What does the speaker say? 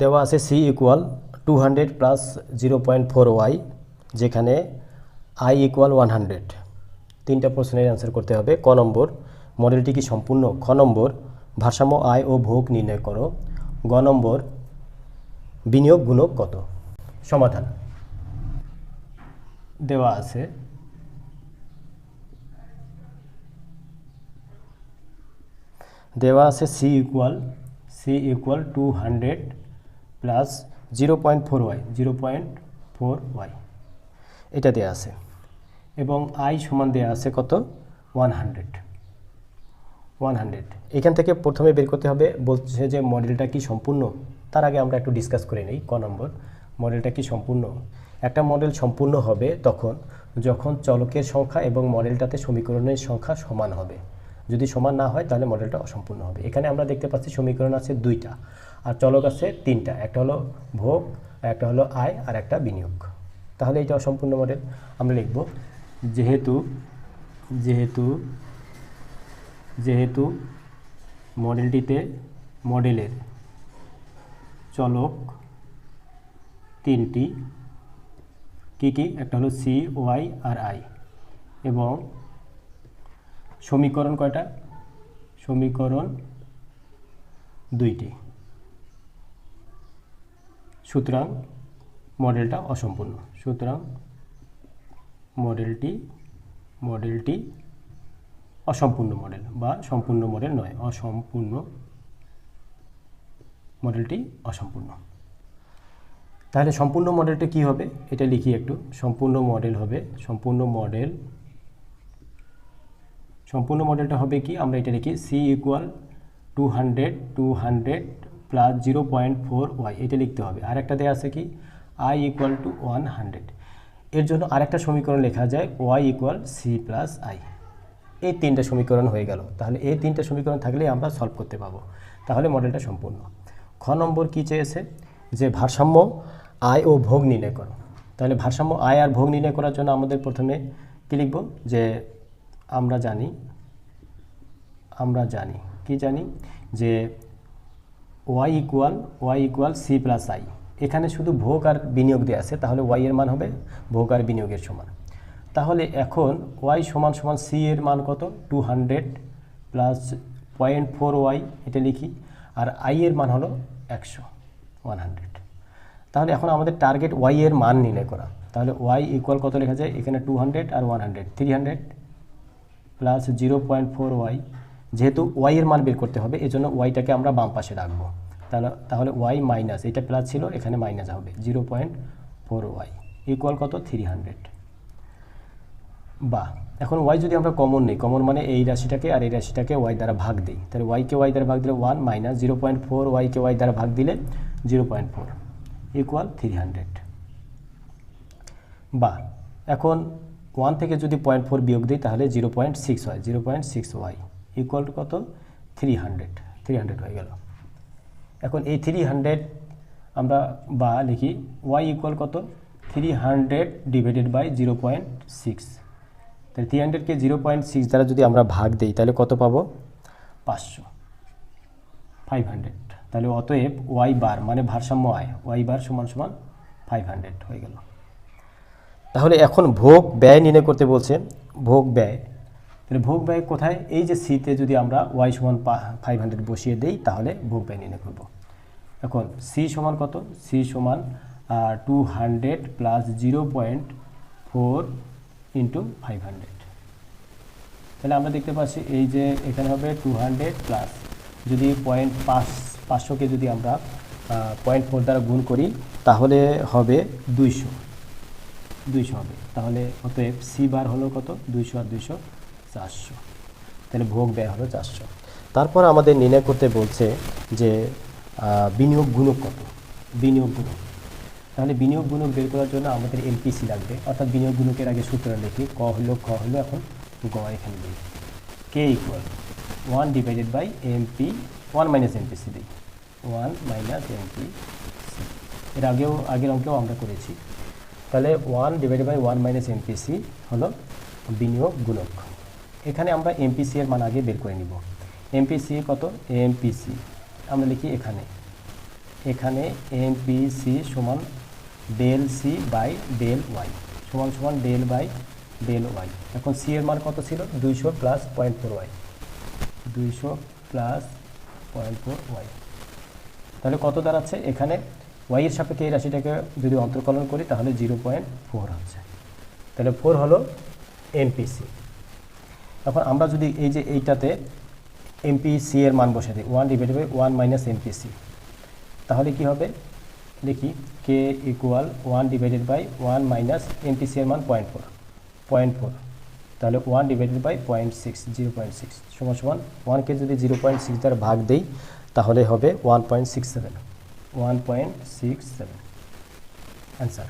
দেওয়া আছে C equal two hundred plus zero point four Y যেখানে আই ইকুয়াল ওয়ান হান্ড্রেড তিনটা প্রশ্নের অ্যান্সার করতে হবে। ক নম্বর মডেলটি কি সম্পূর্ণ? খ নম্বর, ভারসাম্য আয় ও ভোগ নির্ণয় করো। গ নম্বর, বিনিয়োগ গুণক কত? সমাধান। দেওয়া আছে দেওয়া আছে C equal C equal two hundred plus zero point four Y, zero point four Y. এটা দেওয়া আছে। এবং আই সমান দেওয়া আছে কত? One hundred. One hundred. এখান থেকে প্রথমে বের করতে হবে, বলছে যে মডেলটা কি সম্পূর্ণ। তার আগে আমরা একটু ডিসকাস করে নিই, ক নম্বর। মডেলটা কি সম্পূর্ণ? একটা মডেল সম্পূর্ণ হবে তখন, যখন চলকের সংখ্যা এবং মডেলটাতে সমীকরণের সংখ্যা সমান হবে। যদি সমান না হয়, তাহলে মডেলটা অসম্পূর্ণ হবে। এখানে আমরা দেখতে পাচ্ছি সমীকরণ আছে দুইটা। আর চলক আছে তিনটা, একটা হলো ভোগ, একটা হলো আয় আর একটা বিনিয়োগ। তাহলে এটা অসম্পূর্ণ মডেল আমরা লিখব। যেহেতু যেহেতু যেহেতু মডেলটিতে মডেলের চলক তিনটি, কি কি? একটা হলো সি, ওয়াই আর আই। এবং সমীকরণ কয়টা? সমীকরণ দুইটি। সুতরাং মডেলটা অসম্পূর্ণ। সুতরাং মডেলটি মডেলটি অসম্পূর্ণ মডেল বা সম্পূর্ণ মডেল নয়, অসম্পূর্ণ মডেলটি অসম্পূর্ণ। তাহলে সম্পূর্ণ মডেলটা কি হবে? এটা লিখি একটু। সম্পূর্ণ মডেল হবে, সম্পূর্ণ মডেল, সম্পূর্ণ মডেলটা হবে কি? আমরা এটা লিখি C equal two hundred two hundred plus zero point four Y এটা লিখতে হবে। আর একটা দেওয়া আছে কি? I equal to one hundred এর জন্য আরেকটা সমীকরণ লেখা যায় Y equal C plus I এই তিনটা সমীকরণ হয়ে গেল। তাহলে এই তিনটা সমীকরণ থাকলেই আমরা সলভ করতে পাবো। তাহলে মডেলটা সম্পূর্ণ। খ নম্বর কী চেয়েছে? যে ভারসাম্য আয় ও ভোগ নির্ণয় করো। তাহলে ভারসাম্য আয় আর ভোগ নির্ণয় করার জন্য আমাদের প্রথমে কী লিখব? যে আমরা জানি আমরা জানি, কি জানি? যে Y equal Y equal C plus I. এখানে শুধু ভোগ আর বিনিয়োগ দেওয়া আছে, তাহলে ওয়াই এর মান হবে ভোগ আর বিনিয়োগের সমান। তাহলে এখন ওয়াই সমান সমান সি এর মান কত? Two hundred plus point four Y, এটা লিখি, আর আই এর মান হলো একশো, ওয়ান হান্ড্রেড। তাহলে এখন আমাদের টার্গেট ওয়াই এর মান নির্ণয় করা। তাহলে ওয়াই ইকুয়াল কত লেখা যায়? এখানে টু হান্ড্রেড আর one hundred, three hundred plus zero point four Y যেহেতু ওয়াই এর মান বের করতে হবে, এজন্য ওয়াইটাকে আমরা বাম পাশে রাখব। তাহলে তাহলে ওয়াই মাইনাস এটা প্লাস ছিল, এখানে মাইনাস হবে zero point four Y equal কত? থ্রি হান্ড্রেড বা, এখন ওয়াই যদি আমরা কমন নিই কমন মানে এই রাশিটাকে আর এই রাশিটাকে ওয়াই দ্বারা ভাগ দিই। তাহলে ওয়াইকে ওয়াই দ্বারা ভাগ দিলে one minus zero point four ওয়াইকে Y দ্বারা ভাগ দিলে zero point four equal three hundred বা, এখন ওয়ান থেকে যদি পয়েন্ট ফোর বিয়োগ দিই, তাহলে জিরো পয়েন্ট সিক্স হয় zero point six Y equal to কত? থ্রি হান্ড্রেড থ্রি হান্ড্রেড হয়ে গেল। এখন এই থ্রি হান্ড্রেড আমরা বা লিখি ওয়াই ইকুয়াল কত? Three hundred divided by zero point six তাহলে থ্রি হান্ড্রেডকে জিরো পয়েন্ট সিক্স দ্বারা যদি আমরা ভাগ দিই, তাহলে কত পাবো? পাঁচশো। ফাইভ হান্ড্রেড তাহলে অতএব ওয়াই বার মানে ভারসাম্য আয় ওয়াই বার সমান সমান ফাইভ হান্ড্রেড হয়ে গেল। তাহলে এখন ভোগ ব্যয় নির্ণয় করতে বলছে, ভোগ ব্যয়। তাহলে ভোগ ব্যয় কোথায়? এই যে সিতে যদি আমরা ওয়াই সমান ফাইভ হান্ড্রেড বসিয়ে দিই, তাহলে ভোগ ব্যয় নির্ণয় করব। এখন সি সমান কত? সি সমান two hundred plus zero point four into five hundred তাহলে আমরা দেখতে পাচ্ছি এই যে এখানে হবে টু হান্ড্রেড প্লাস যদি পয়েন্ট পাঁচ পাঁচশোকে যদি আমরা পয়েন্ট ফোর দ্বারা গুণ করি, তাহলে হবে দুইশো। দুইশো হবে। তাহলে অতএব সি বার হলো কত? দুইশো আর দুইশো। চারশো। তাহলে ভোগ ব্যয় হলো চারশো। তারপর আমাদের নির্ণয় করতে বলছে যে বিনিয়োগ গুণক কত? বিনিয়োগ গুণক। তাহলে বিনিয়োগ গুণক বের করার জন্য আমাদের এমপিসি লাগবে। অর্থাৎ বিনিয়োগ গুণকের আগে সূত্র লিখি, ক হলো, খ হলো, এখন গ এখানে দিই। K equal one divided by MP one minus MPC দিই। ওয়ান মাইনাস এমপি এর আগেও, আগের অঙ্কেও আমরা করেছি। তাহলে one divided by one minus MPC হলো বিনিয়োগ গুণক। এখানে আমরা এমপিসি এর মান আগে বের করে নিব। এমপিসি কত? এমপিসি আমরা লিখি এখানে। এখানে এম পি সি সমান del C by del Y সমান সমান ডেল বাই ডেল ওয়াই এখন সি এর মান কত ছিল? দুইশো প্লাস পয়েন্ট ফোর ওয়াই দুইশো প্লাস পয়েন্ট ফোর ওয়াই তাহলে কত দাঁড়াচ্ছে? এখানে ওয়াই এর সাপেক্ষে এই রাশিটাকে যদি অন্তর্কলন করি, তাহলে জিরো পয়েন্ট ফোর হচ্ছে। তাহলে ফোর হলো এমপিসি এখন আমরা যদি এই যে এইটাতে এমপিসি এর মান বসে দিই one divide by one minus MPC তাহলে কি হবে? দেখি কে equal one divided by one minus MPC এর মান পয়েন্ট ফোর পয়েন্ট ফোর তাহলে one divided by point six zero point six সমান সমান ওয়ানকে যদি জিরো পয়েন্ট সিক্স দ্বারা ভাগ দেই, তাহলে হবে one point six seven one point six seven answer